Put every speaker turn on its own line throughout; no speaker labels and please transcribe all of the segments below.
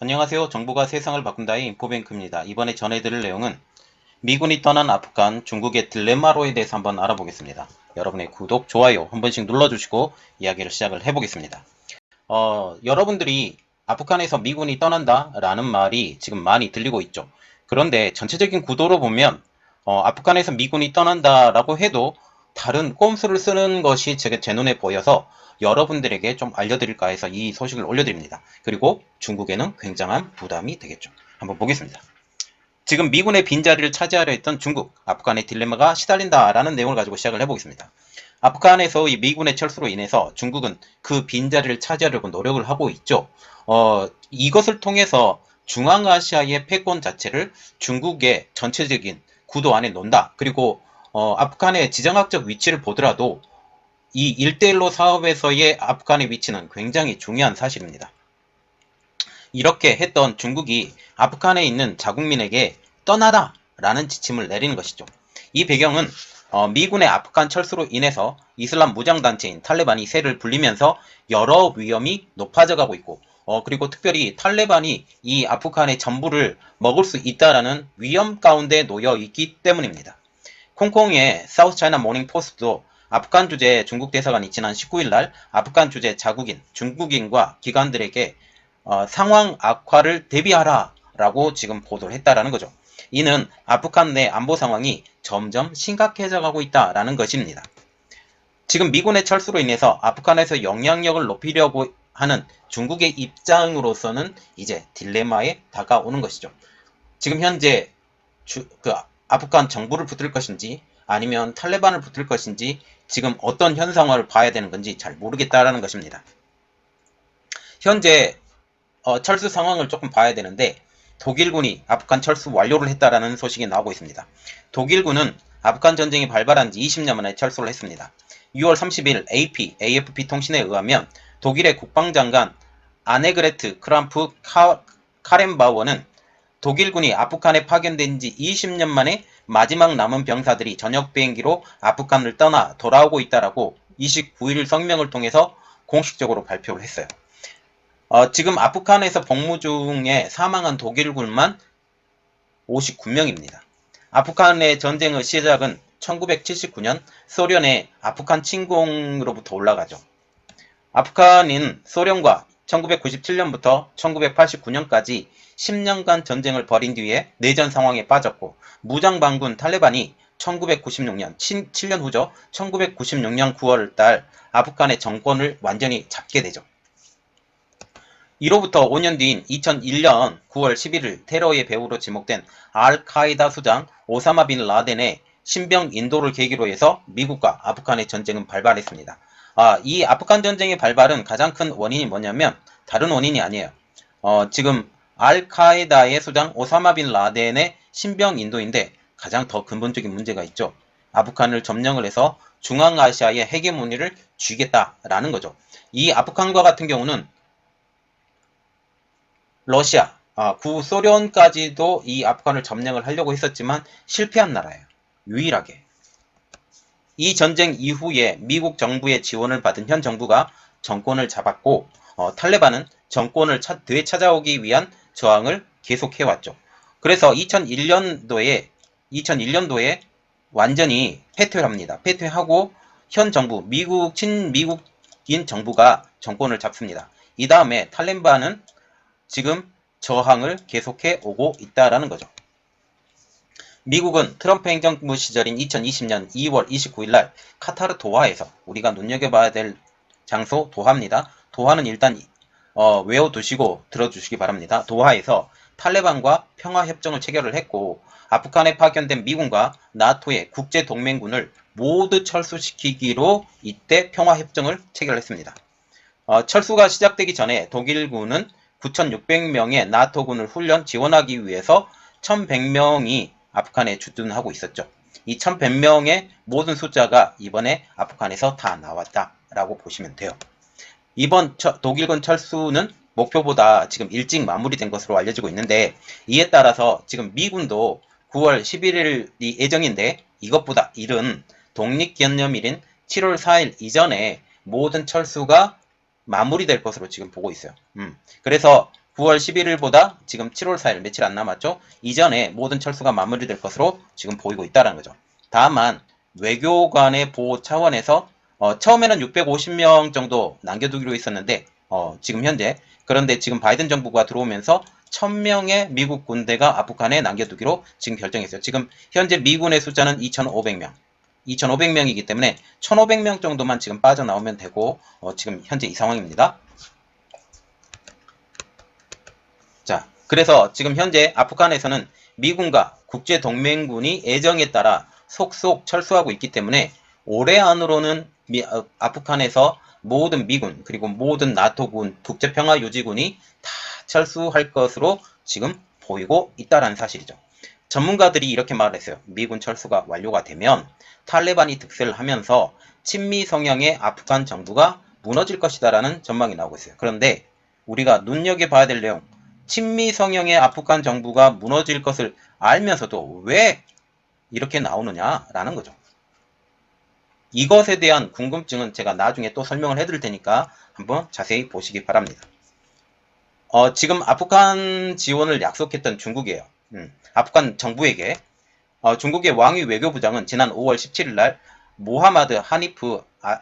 안녕하세요. 정보가 세상을 바꾼다의 인포뱅크입니다. 이번에 전해드릴 내용은 미군이 떠난 아프간 중국의 딜레마로에 대해서 한번 알아보겠습니다. 여러분의 구독, 좋아요 한 번씩 눌러주시고 이야기를 시작을 해보겠습니다. 어, 여러분들이 아프간에서 미군이 떠난다 라는 말이 지금 많이 들리고 있죠. 그런데 전체적인 구도로 보면 어, 아프간에서 미군이 떠난다 라고 해도 다른 꼼수를 쓰는 것이 제, 제 눈에 보여서 여러분들에게 좀 알려드릴까 해서 이 소식을 올려드립니다. 그리고 중국에는 굉장한 부담이 되겠죠. 한번 보겠습니다. 지금 미군의 빈자리를 차지하려 했던 중국, 아프간의 딜레마가 시달린다라는 내용을 가지고 시작을 해보겠습니다. 아프간에서 이 미군의 철수로 인해서 중국은 그 빈자리를 차지하려고 노력을 하고 있죠. 어, 이것을 통해서 중앙아시아의 패권 자체를 중국의 전체적인 구도 안에 놓는다. 그리고 어, 아프간의 지정학적 위치를 보더라도 이 일대일로 사업에서의 아프간의 위치는 굉장히 중요한 사실입니다. 이렇게 했던 중국이 아프간에 있는 자국민에게 떠나라 라는 지침을 내리는 것이죠. 이 배경은 어, 미군의 아프간 철수로 인해서 이슬람 무장단체인 탈레반이 세를 불리면서 여러 위험이 높아져 가고 있고 어, 그리고 특별히 탈레반이 이 아프간의 전부를 먹을 수 있다라는 위험 가운데 놓여 있기 때문입니다. 콩콩의 사우스 차이나 모닝 포스트도 아프간 주재 중국 대사관이 지난 19일 날 아프간 주재 자국인 중국인과 기관들에게 어, 상황 악화를 대비하라 라고 지금 보도를 했다라는 거죠. 이는 아프간 내 안보 상황이 점점 심각해져 가고 있다라는 것입니다. 지금 미군의 철수로 인해서 아프간에서 영향력을 높이려고 하는 중국의 입장으로서는 이제 딜레마에 다가오는 것이죠. 지금 현재 주, 그 아프간 정부를 붙을 것인지 아니면 탈레반을 붙을 것인지 지금 어떤 현상화를 봐야 되는 건지 잘 모르겠다라는 것입니다. 현재 어, 철수 상황을 조금 봐야 되는데 독일군이 아프간 철수 완료를 했다라는 소식이 나오고 있습니다. 독일군은 아프간 전쟁이 발발한 지 20년 만에 철수를 했습니다. 6월 30일 AP, AFP 통신에 의하면 독일의 국방장관 아네그레트 크람프 카, 카렌바워는 독일군이 아프간에 파견된 지 20년 만에 마지막 남은 병사들이 저녁 비행기로 아프간을 떠나 돌아오고 있다라고 29일 성명을 통해서 공식적으로 발표를 했어요. 어, 지금 아프간에서 복무 중에 사망한 독일군만 59명입니다. 아프간의 전쟁의 시작은 1979년 소련의 아프간 침공으로부터 올라가죠. 아프간인 소련과 1997년부터 1989년까지 10년간 전쟁을 벌인 뒤에 내전 상황에 빠졌고 무장반군 탈레반이 1996년 7년 후죠. 1996년 9월 달 아프간의 정권을 완전히 잡게 되죠. 이로부터 5년 뒤인 2001년 9월 11일 테러의 배후로 지목된 알카이다 수장 오사마 빈 라덴의 신병 인도를 계기로 해서 미국과 아프간의 전쟁은 발발했습니다. 아, 이 아프간 전쟁의 발발은 가장 큰 원인이 뭐냐면 다른 원인이 아니에요. 어, 지금 알카에다의 수장 오사마 빈 라덴의 신병 인도인데 가장 더 근본적인 문제가 있죠. 아프간을 점령을 해서 중앙아시아의 헤게모니를 쥐겠다라는 거죠. 이 아프간과 같은 경우는 러시아, 아, 구소련까지도 이 아프간을 점령을 하려고 했었지만 실패한 나라예요. 유일하게. 이 전쟁 이후에 미국 정부의 지원을 받은 현 정부가 정권을 잡았고 어, 탈레반은 정권을 차, 되찾아오기 위한 저항을 계속해 왔죠. 그래서 2001년도에 2001년도에 완전히 패퇴를 합니다. 패퇴하고 현 정부 미국 친미국인 정부가 정권을 잡습니다. 이 다음에 탈레반은 지금 저항을 계속해 오고 있다라는 거죠. 미국은 트럼프 행정부 시절인 2020년 2월 29일 날 카타르 도하에서 우리가 눈여겨봐야 될 장소 도하입니다. 도하는 일단 어, 외워두시고 들어주시기 바랍니다. 도하에서 탈레반과 평화협정을 체결을 했고 아프간에 파견된 미군과 나토의 국제동맹군을 모두 철수시키기로 이때 평화협정을 체결했습니다. 어, 철수가 시작되기 전에 독일군은 9,600명의 나토군을 훈련 지원하기 위해서 1,100명이 아프간에 주둔하고 있었죠. 이 1,100명의 모든 숫자가 이번에 아프간에서 다 나왔다라고 보시면 돼요. 이번 독일군 철수는 목표보다 지금 일찍 마무리된 것으로 알려지고 있는데 이에 따라서 지금 미군도 9월 11일이 예정인데 이것보다 이른 독립기념일인 7월 4일 이전에 모든 철수가 마무리될 것으로 지금 보고 있어요. 음. 그래서 9월 11일보다 지금 7월 4일 며칠 안 남았죠? 이전에 모든 철수가 마무리될 것으로 지금 보이고 있다는 거죠. 다만 외교관의 보호 차원에서 어, 처음에는 650명 정도 남겨두기로 했었는데 어, 지금 현재 그런데 지금 바이든 정부가 들어오면서 1000명의 미국 군대가 아프간에 남겨두기로 지금 결정했어요. 지금 현재 미군의 숫자는 2,500명. 2,500명이기 때문에 1,500명 정도만 지금 빠져나오면 되고 어, 지금 현재 이 상황입니다. 자, 그래서 지금 현재 아프간에서는 미군과 국제 동맹군이 애정에 따라 속속 철수하고 있기 때문에 올해 안으로는 미- 어, 아프간에서 모든 미군 그리고 모든 나토군 국제평화 유지군이 다 철수할 것으로 지금 보이고 있다라는 사실이죠. 전문가들이 이렇게 말을 했어요. 미군 철수가 완료가 되면 탈레반이 득세를 하면서 친미 성향의 아프간 정부가 무너질 것이다라는 전망이 나오고 있어요. 그런데 우리가 눈여겨봐야 될 내용, 친미 성향의 아프간 정부가 무너질 것을 알면서도 왜 이렇게 나오느냐라는 거죠. 이것에 대한 궁금증은 제가 나중에 또 설명을 해드릴 테니까 한번 자세히 보시기 바랍니다. 어, 지금 아프간 지원을 약속했던 중국이에요. 음, 아프간 정부에게 어, 중국의 왕위 외교부장은 지난 5월 17일 날 모하마드 하니프 아,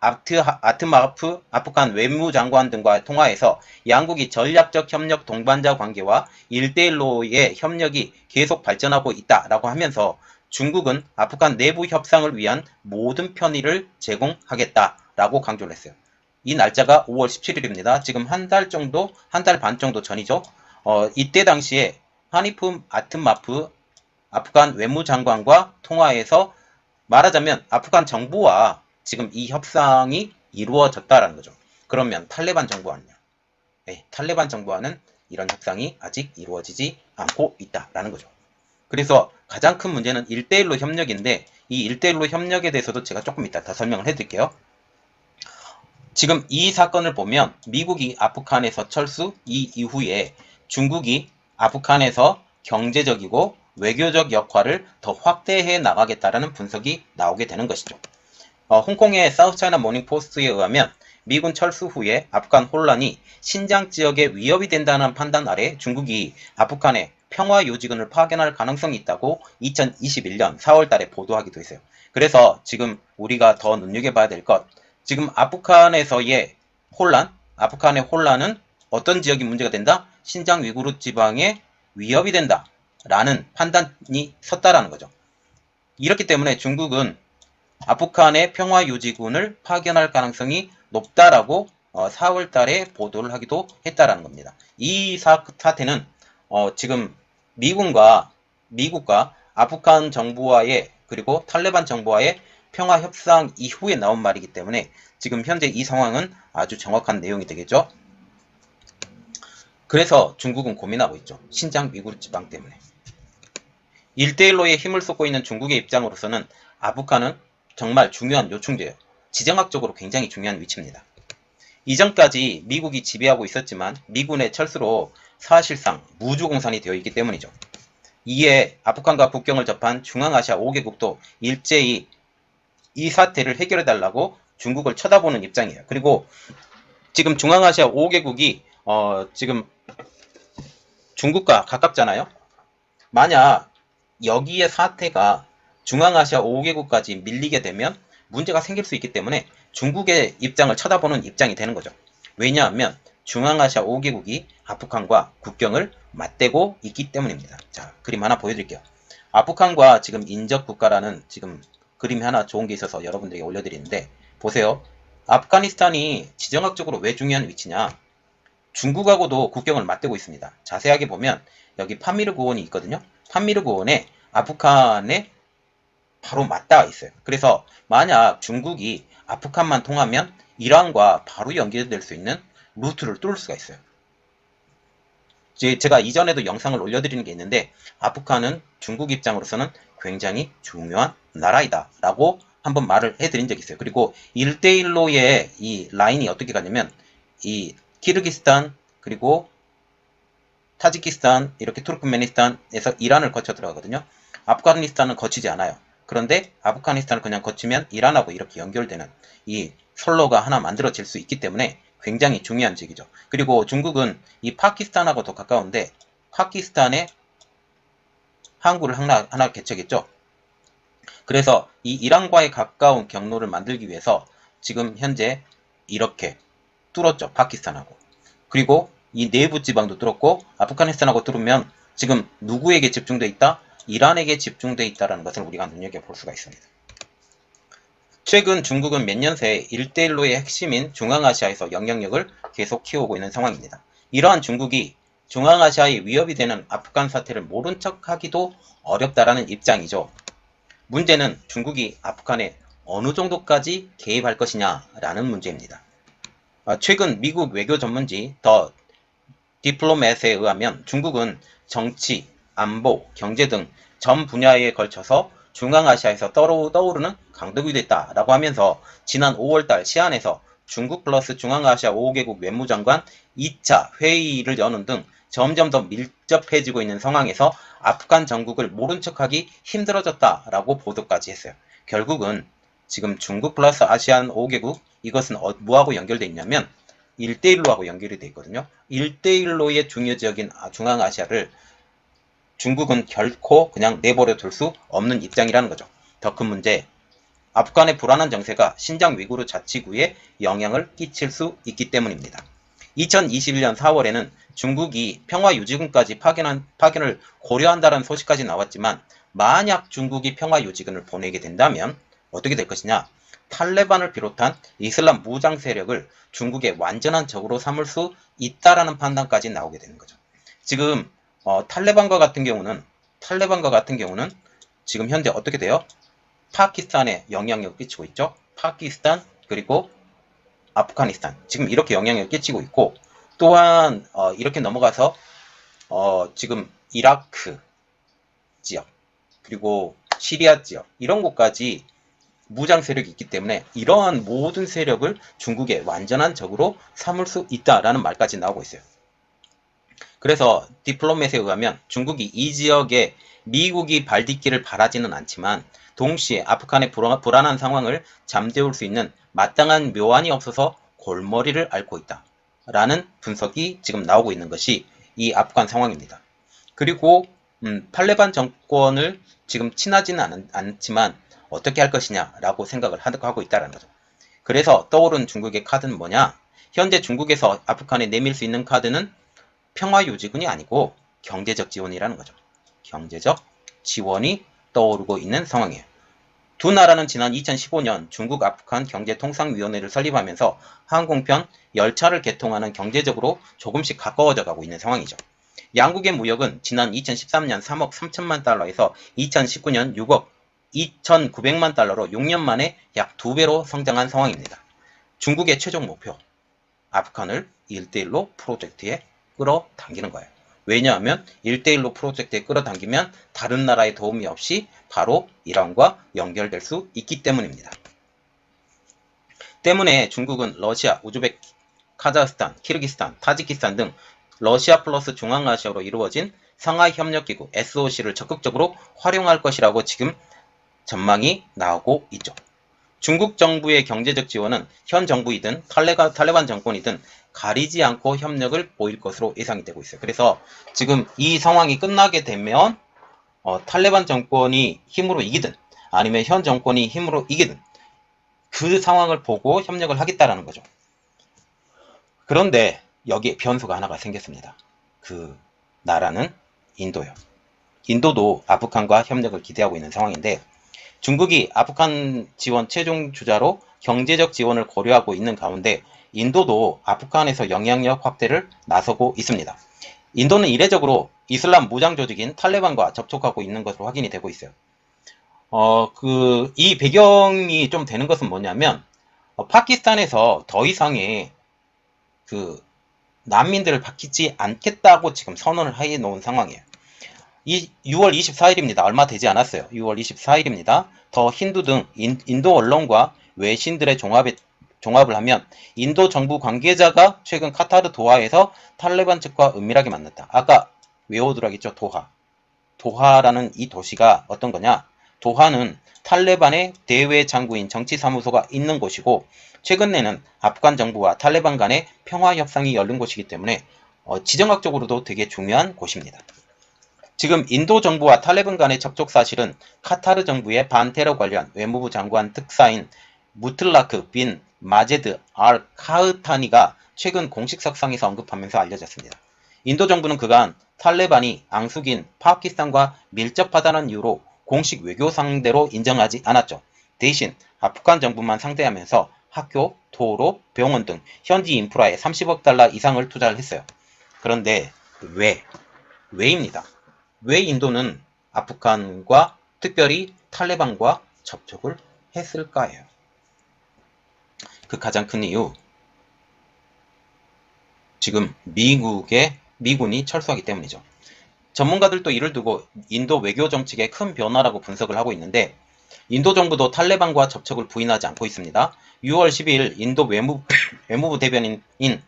아트, 아트마프 아프간 외무장관 등과 통화해서 양국이 전략적 협력 동반자 관계와 1대1로의 협력이 계속 발전하고 있다라고 하면서 중국은 아프간 내부 협상을 위한 모든 편의를 제공하겠다라고 강조를 했어요. 이 날짜가 5월 17일입니다. 지금 한 달 정도, 한 달 반 정도 전이죠. 어, 이때 당시에 하니프 아트마프 아프간 외무장관과 통화해서 말하자면 아프간 정부와 지금 이 협상이 이루어졌다라는 거죠. 그러면 탈레반 정부와는요? 네, 탈레반 정부와는 이런 협상이 아직 이루어지지 않고 있다라는 거죠. 그래서 가장 큰 문제는 1대1로 협력인데 이 1대1로 협력에 대해서도 제가 조금 이따 더 설명을 해드릴게요. 지금 이 사건을 보면 미국이 아프간에서 철수 이 이후에 중국이 아프간에서 경제적이고 외교적 역할을 더 확대해 나가겠다라는 분석이 나오게 되는 것이죠. 어, 홍콩의 사우스차이나 모닝포스트에 의하면 미군 철수 후에 아프간 혼란이 신장 지역에 위협이 된다는 판단 아래 중국이 아프간에 평화 요직원을 파견할 가능성이 있다고 2021년 4월 달에 보도하기도 했어요. 그래서 지금 우리가 더 눈여겨봐야 될 것, 지금 아프간에서의 혼란, 아프간의 혼란은 어떤 지역이 문제가 된다? 신장 위구르 지방에 위협이 된다. 라는 판단이 섰다라는 거죠. 이렇기 때문에 중국은 아프간의 평화 유지군을 파견할 가능성이 높다라고 4월 달에 보도를 하기도 했다라는 겁니다. 이 사, 사태는 어, 지금 미군과 미국과 아프간 정부와의 그리고 탈레반 정부와의 평화 협상 이후에 나온 말이기 때문에 지금 현재 이 상황은 아주 정확한 내용이 되겠죠. 그래서 중국은 고민하고 있죠. 신장 위구르 지방 때문에. 1대1로의 힘을 쏟고 있는 중국의 입장으로서는 아프간은 정말 중요한 요충지예요. 지정학적으로 굉장히 중요한 위치입니다. 이전까지 미국이 지배하고 있었지만 미군의 철수로 사실상 무주공산이 되어 있기 때문이죠. 이에 아프간과 국경을 접한 중앙아시아 5개국도 일제히 이 사태를 해결해달라고 중국을 쳐다보는 입장이에요. 그리고 지금 중앙아시아 5개국이 어, 지금 중국과 가깝잖아요. 만약 여기에 사태가 중앙아시아 5개국까지 밀리게 되면 문제가 생길 수 있기 때문에 중국의 입장을 쳐다보는 입장이 되는 거죠. 왜냐하면 중앙아시아 5개국이 아프간과 국경을 맞대고 있기 때문입니다. 자, 그림 하나 보여드릴게요. 아프간과 지금 인접 국가라는 지금 그림이 하나 좋은 게 있어서 여러분들에게 올려드리는데 보세요. 아프가니스탄이 지정학적으로 왜 중요한 위치냐? 중국하고도 국경을 맞대고 있습니다. 자세하게 보면 여기 파미르 고원이 있거든요. 파미르 고원에 아프간에 바로 맞닿아 있어요. 그래서 만약 중국이 아프간만 통하면 이란과 바로 연결될 수 있는 루트를 뚫을 수가 있어요. 제가 이전에도 영상을 올려드리는 게 있는데 아프간은 중국 입장으로서는 굉장히 중요한 나라이다 라고 한번 말을 해드린 적이 있어요. 그리고 1대1로의 이 라인이 어떻게 가냐면 이 키르기스탄 그리고 타지키스탄 이렇게 투르크메니스탄에서 이란을 거쳐 들어가거든요. 아프가니스탄은 거치지 않아요. 그런데 아프가니스탄을 그냥 거치면 이란하고 이렇게 연결되는 이 선로가 하나 만들어질 수 있기 때문에 굉장히 중요한 지역이죠. 그리고 중국은 이 파키스탄하고도 가까운데 파키스탄에 항구를 하나, 하나 개척했죠. 그래서 이 이란과의 가까운 경로를 만들기 위해서 지금 현재 이렇게 뚫었죠. 파키스탄하고. 그리고 이 내부 지방도 뚫었고 아프가니스탄하고 뚫으면 지금 누구에게 집중돼 있다? 이란에게 집중돼 있다라는 것을 우리가 눈여겨볼 수가 있습니다. 최근 중국은 몇 년새 1대1로의 핵심인 중앙아시아에서 영향력을 계속 키우고 있는 상황입니다. 이러한 중국이 중앙아시아의 위협이 되는 아프간 사태를 모른 척 하기도 어렵다라는 입장이죠. 문제는 중국이 아프간에 어느 정도까지 개입할 것이냐라는 문제입니다. 아, 최근 미국 외교 전문지 더 디플로맷에 의하면 중국은 정치, 안보, 경제 등 전 분야에 걸쳐서 중앙아시아에서 떠오르, 떠오르는 강독이 됐다라고 하면서 지난 5월달 시안에서 중국 플러스 중앙아시아 5개국 외무장관 2차 회의를 여는 등 점점 더 밀접해지고 있는 상황에서 아프간 정국을 모른 척하기 힘들어졌다라고 보도까지 했어요. 결국은 지금 중국 플러스 아시안 5개국 이것은 어- 뭐하고 연결돼 있냐면 1대1로 하고 연결이 돼 있거든요. 1대1로의 중요 지역인 아- 중앙아시아를 중국은 결코 그냥 내버려 둘 수 없는 입장이라는 거죠. 더 큰 문제, 아프간의 불안한 정세가 신장 위구르 자치구에 영향을 끼칠 수 있기 때문입니다. 2021년 4월에는 중국이 평화유지군까지 파견한, 파견을 고려한다는 소식까지 나왔지만 만약 중국이 평화유지군을 보내게 된다면 어떻게 될 것이냐? 탈레반을 비롯한 이슬람 무장 세력을 중국의 완전한 적으로 삼을 수 있다라는 판단까지 나오게 되는 거죠. 지금 어, 탈레반과 같은 경우는 탈레반과 같은 경우는 지금 현재 어떻게 돼요? 파키스탄에 영향력을 끼치고 있죠. 파키스탄 그리고 아프가니스탄 지금 이렇게 영향력을 끼치고 있고 또한 어, 이렇게 넘어가서 어, 지금 이라크 지역 그리고 시리아 지역 이런 곳까지 무장 세력이 있기 때문에 이러한 모든 세력을 중국의 완전한 적으로 삼을 수 있다라는 말까지 나오고 있어요. 그래서 디플로맷에 의하면 중국이 이 지역에 미국이 발딛기를 바라지는 않지만 동시에 아프간의 불안- 불안한 상황을 잠재울 수 있는 마땅한 묘안이 없어서 골머리를 앓고 있다. 라는 분석이 지금 나오고 있는 것이 이 아프간 상황입니다. 그리고 음, 탈레반 정권을 지금 친하지는 않, 않지만 어떻게 할 것이냐라고 생각을 하- 하고 있다는 거죠. 그래서 떠오른 중국의 카드는 뭐냐? 현재 중국에서 아프간에 내밀 수 있는 카드는 평화유지군이 아니고 경제적 지원이라는 거죠. 경제적 지원이 떠오르고 있는 상황이에요. 두 나라는 지난 2015년 중국 아프간 경제통상위원회를 설립하면서 항공편, 열차를 개통하는 경제적으로 조금씩 가까워져 가고 있는 상황이죠. 양국의 무역은 지난 2013년 3억 3천만 달러에서 2019년 6억 2,900만 달러로 6년 만에 약 2배로 성장한 상황입니다. 중국의 최종 목표, 아프간을 1대1로 프로젝트에 끌어당기는 거예요. 왜냐하면 1대1로 프로젝트에 끌어당기면 다른 나라의 도움이 없이 바로 이란과 연결될 수 있기 때문입니다. 때문에 중국은 러시아, 우즈벡, 카자흐스탄, 키르기스탄, 타지키스탄 등 러시아 플러스 중앙아시아로 이루어진 상하이 협력기구 SOC를 적극적으로 활용할 것이라고 지금 전망이 나오고 있죠. 중국 정부의 경제적 지원은 현 정부이든 탈레가, 탈레반 정권이든 가리지 않고 협력을 보일 것으로 예상이 되고 있어요. 그래서 지금 이 상황이 끝나게 되면 어, 탈레반 정권이 힘으로 이기든 아니면 현 정권이 힘으로 이기든 그 상황을 보고 협력을 하겠다라는 거죠. 그런데 여기에 변수가 하나가 생겼습니다. 그 나라는 인도요. 인도도 아프간과 협력을 기대하고 있는 상황인데 중국이 아프간 지원 최종 주자로 경제적 지원을 고려하고 있는 가운데 인도도 아프간에서 영향력 확대를 나서고 있습니다. 인도는 이례적으로 이슬람 무장 조직인 탈레반과 접촉하고 있는 것으로 확인이 되고 있어요. 어, 그, 이 배경이 좀 되는 것은 뭐냐면, 어, 파키스탄에서 더 이상의 그, 난민들을 받지 않겠다고 지금 선언을 해 놓은 상황이에요. 이 6월 24일입니다. 얼마 되지 않았어요. 6월 24일입니다. 더 힌두 등 인, 인도 언론과 외신들의 종합에, 종합을 하면 인도 정부 관계자가 최근 카타르 도하에서 탈레반 측과 은밀하게 만났다. 아까 외워두라겠죠. 도하. 도하라는 이 도시가 어떤 거냐? 도하는 탈레반의 대외 장구인 정치사무소가 있는 곳이고 최근에는 아프간 정부와 탈레반 간의 평화 협상이 열린 곳이기 때문에 어, 지정학적으로도 되게 중요한 곳입니다. 지금 인도 정부와 탈레반 간의 접촉 사실은 카타르 정부의 반테러 관련 외무부 장관 특사인 무틀라크 빈 마제드 알 카흐타니가 최근 공식 석상에서 언급하면서 알려졌습니다. 인도 정부는 그간 탈레반이 앙숙인 파키스탄과 밀접하다는 이유로 공식 외교 상대로 인정하지 않았죠. 대신 아프간 정부만 상대하면서 학교, 도로, 병원 등 현지 인프라에 30억 달러 이상을 투자를 했어요. 그런데 왜? 왜입니다. 왜 인도는 아프간과 특별히 탈레반과 접촉을 했을까요? 그 가장 큰 이유 지금 미국의 미군이 철수하기 때문이죠. 전문가들도 이를 두고 인도 외교 정책의 큰 변화라고 분석을 하고 있는데 인도 정부도 탈레반과 접촉을 부인하지 않고 있습니다. 6월 12일 인도 외무, 외무부 대변인인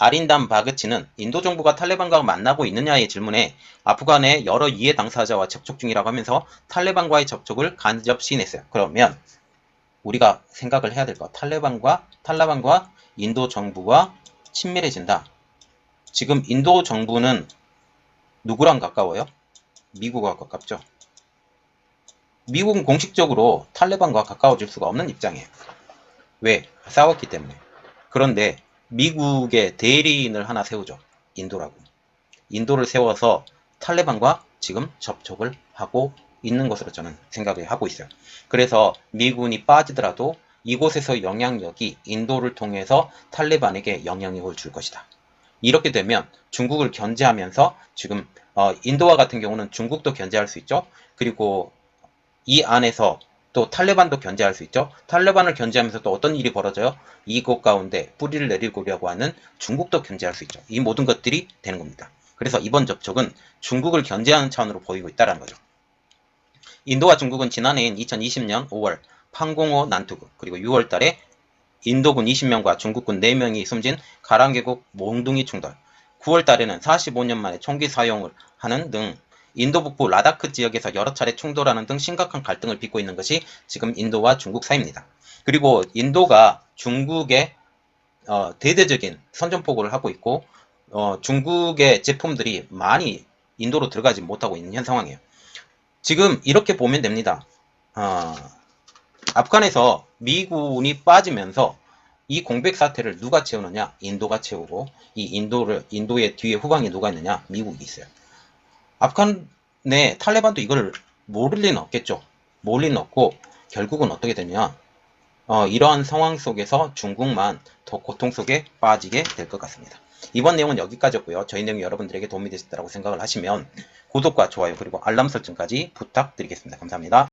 아린담 바그치는 인도 정부가 탈레반과 만나고 있느냐의 질문에 아프간의 여러 이해 당사자와 접촉 중이라고 하면서 탈레반과의 접촉을 간접 시인했어요. 그러면 우리가 생각을 해야 될 것. 탈레반과 탈레반과 인도 정부가 친밀해진다. 지금 인도 정부는 누구랑 가까워요? 미국과 가깝죠. 미국은 공식적으로 탈레반과 가까워질 수가 없는 입장이에요. 왜? 싸웠기 때문에. 그런데 미국의 대리인을 하나 세우죠. 인도라고. 인도를 세워서 탈레반과 지금 접촉을 하고 있는 것으로 저는 생각을 하고 있어요. 그래서 미군이 빠지더라도 이곳에서 영향력이 인도를 통해서 탈레반에게 영향력을 줄 것이다. 이렇게 되면 중국을 견제하면서 지금 어, 인도와 같은 경우는 중국도 견제할 수 있죠. 그리고 이 안에서 또 탈레반도 견제할 수 있죠. 탈레반을 견제하면서 또 어떤 일이 벌어져요? 이곳 가운데 뿌리를 내리고려고 하는 중국도 견제할 수 있죠. 이 모든 것들이 되는 겁니다. 그래서 이번 접촉은 중국을 견제하는 차원으로 보이고 있다는 거죠. 인도와 중국은 지난해인 2020년 5월 판공호 난투극 그리고 6월 달에 인도군 20명과 중국군 4명이 숨진 가랑계곡 몽둥이 충돌 9월 달에는 45년 만에 총기 사용을 하는 등 인도 북부 라다크 지역에서 여러 차례 충돌하는 등 심각한 갈등을 빚고 있는 것이 지금 인도와 중국 사이입니다. 그리고 인도가 중국의 어, 대대적인 선전포고를 하고 있고 어, 중국의 제품들이 많이 인도로 들어가지 못하고 있는 현 상황이에요. 지금 이렇게 보면 됩니다. 어, 아프간에서 미군이 빠지면서 이 공백 사태를 누가 채우느냐? 인도가 채우고 이 인도를 인도의 뒤에 후방에 누가 있느냐? 미국이 있어요. 아프간의 탈레반도 이걸 모를 리는 없겠죠. 모를 리는 없고 결국은 어떻게 되냐? 어, 이러한 상황 속에서 중국만 더 고통 속에 빠지게 될 것 같습니다. 이번 내용은 여기까지였고요. 저희 내용이 여러분들에게 도움이 되셨다고 생각을 하시면 구독과 좋아요 그리고 알람 설정까지 부탁드리겠습니다. 감사합니다.